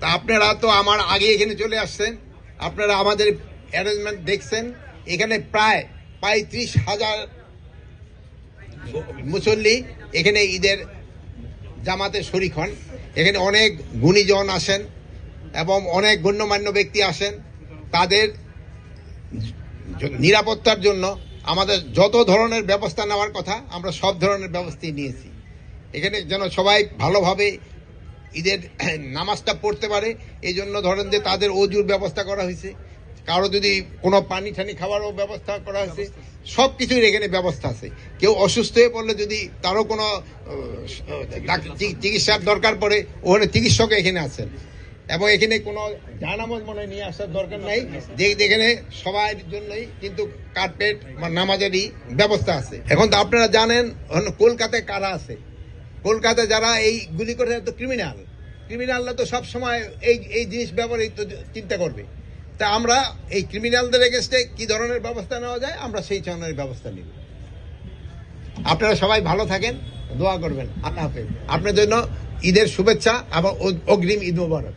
তা আপনারা তো আমার আগে এখানে চলে আসছেন। আপনারা আমাদের অ্যারেঞ্জমেন্ট দেখছেন। এখানে প্রায় পঁয়ত্রিশ হাজার মুসল্লি এখানে ঈদের জামাতে শরিক হন। এখানে অনেক গুণীজন আসেন এবং অনেক গণ্যমান্য ব্যক্তি আসেন। তাদের নিরাপত্তার জন্য আমাদের যত ধরনের ব্যবস্থা নেওয়ার কথা আমরা সব ধরনের ব্যবস্থাই নিয়েছি। এখানে যেন সবাই ভালোভাবে ঈদের নামাজটা পড়তে পারে। এই জন্য ধরেন যে তাদের অজুর ব্যবস্থা করা হয়েছে। কারও যদি কোনো পানি টানি খাওয়ারও ব্যবস্থা করা হয়েছে সব কিছুর এখানে ব্যবস্থা আছে। কেউ অসুস্থ হয়ে পড়লে যদি তারও কোনো চিকিৎসার দরকার পড়ে, ওখানে চিকিৎসক এখানে আছেন। এবং এখানে কোনো জানামত মনে নিয়ে আসার দরকার নাই। যে যেখানে সবার জন্যই কিন্তু কার্পেট বা নামাজেরই ব্যবস্থা আছে। এখন তো আপনারা জানেন, কলকাতায় কারা আছে? কলকাতায় যারা এই গুলি করে তো ক্রিমিনাল ক্রিমিনালরা তো সব সময় এই এই জিনিস ব্যাপারে তো চিন্তা করবে। তা আমরা এই ক্রিমিনালদের এগেনস্টে কি ধরনের ব্যবস্থা নেওয়া যায়? আমরা সেই ধরনের ব্যবস্থা নিব। আপনারা সবাই ভালো থাকেন, দোয়া করবেন। আল্লাহ হাফেজ। আপনার জন্য ঈদের শুভেচ্ছা এবং অগ্রিম ঈদ মোবারক।